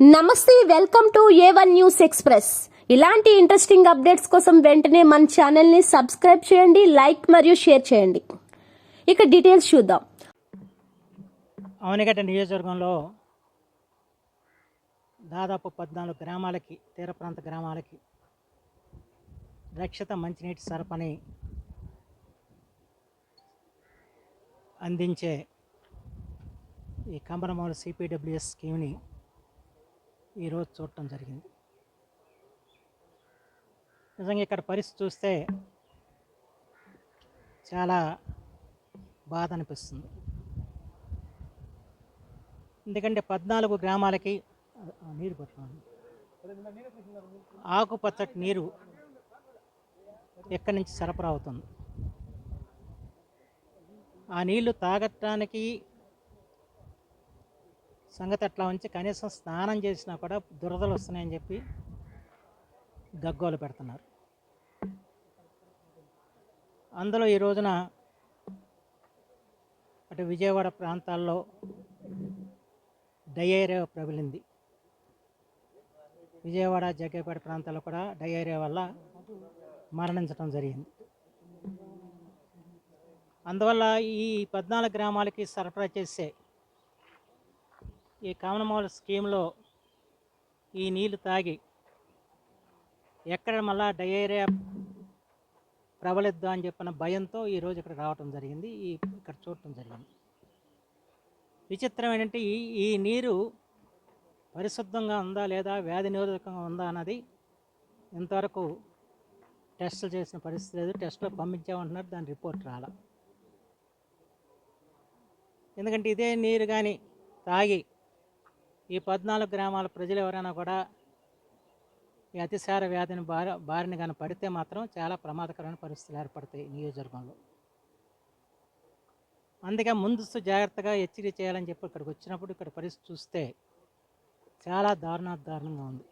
నమస్తే welcome to A one news express ఇలాంటి interesting updates కోసం వెంటనే మన ఛానల్ని సబ్స్క్రైబ్ చేయండి లైక్ మరియు షేర్ చేయండి. ఇక డీటెయిల్స్ చూద్దాం. అవనిగడ్డ నియోజకవర్గంలో దాదాపు పద్నాలుగు గ్రామాలకి తీర ప్రాంత గ్రామాలకి రక్షిత మంచినీటి సరఫని అందించే ఈ కంబరమౌల సిపిడబ్ల్యూఎస్ స్కీమ్ని ఈరోజు చూడటం జరిగింది. నిజంగా ఇక్కడ పరిస్థితి చూస్తే చాలా బాధ అనిపిస్తుంది. ఎందుకంటే పద్నాలుగు గ్రామాలకి నీరు పట్టుకోండి ఆకుపచ్చటి నీరు ఎక్కడి నుంచి సరఫరా అవుతుంది? ఆ నీళ్ళు తాగటానికి సంగతి అట్లా ఉంచి కనీసం స్నానం చేసినా కూడా దురదలు వస్తున్నాయని చెప్పి గగ్గోలు పెడుతున్నారు. అందులో ఈ రోజున అటు విజయవాడ ప్రాంతాల్లో డయేరియా ప్రబలింది. విజయవాడ జగ్గేపేట ప్రాంతాల్లో కూడా డయేరియా వల్ల మరణించడం జరిగింది. అందువల్ల ఈ పద్నాలుగు గ్రామాలకి సరఫరా చేసే ఈ కామనమౌల స్కీమ్లో ఈ నీళ్ళు తాగి ఎక్కడ మళ్ళా డయేరియా ప్రబలిద్దా అని చెప్పిన భయంతో ఈరోజు ఇక్కడ రావటం జరిగింది. ఈ ఇక్కడ చూడటం జరిగింది. విచిత్రం ఏంటంటే ఈ ఈ నీరు పరిశుద్ధంగా ఉందా లేదా వ్యాధి నిరోధకంగా ఉందా అన్నది ఇంతవరకు టెస్టులు చేసిన పరిస్థితి లేదు. టెస్ట్లో పంపించామంటున్నారు. దాని రిపోర్ట్ రాలా. ఎందుకంటే ఇదే నీరు కానీ తాగి ఈ పద్నాలుగు గ్రామాల ప్రజలు ఎవరైనా కూడా ఈ అతిసార వ్యాధిని బారి బారిన కానీ పడితే మాత్రం చాలా ప్రమాదకరమైన పరిస్థితులు ఏర్పడతాయి నియోజకవర్గంలో. అందుకే ముందస్తు జాగ్రత్తగా హెచ్చరిక చేయాలని చెప్పి ఇక్కడికి వచ్చినప్పుడు ఇక్కడ పరిస్థితి చూస్తే చాలా దారుణ దారుణంగా ఉంది.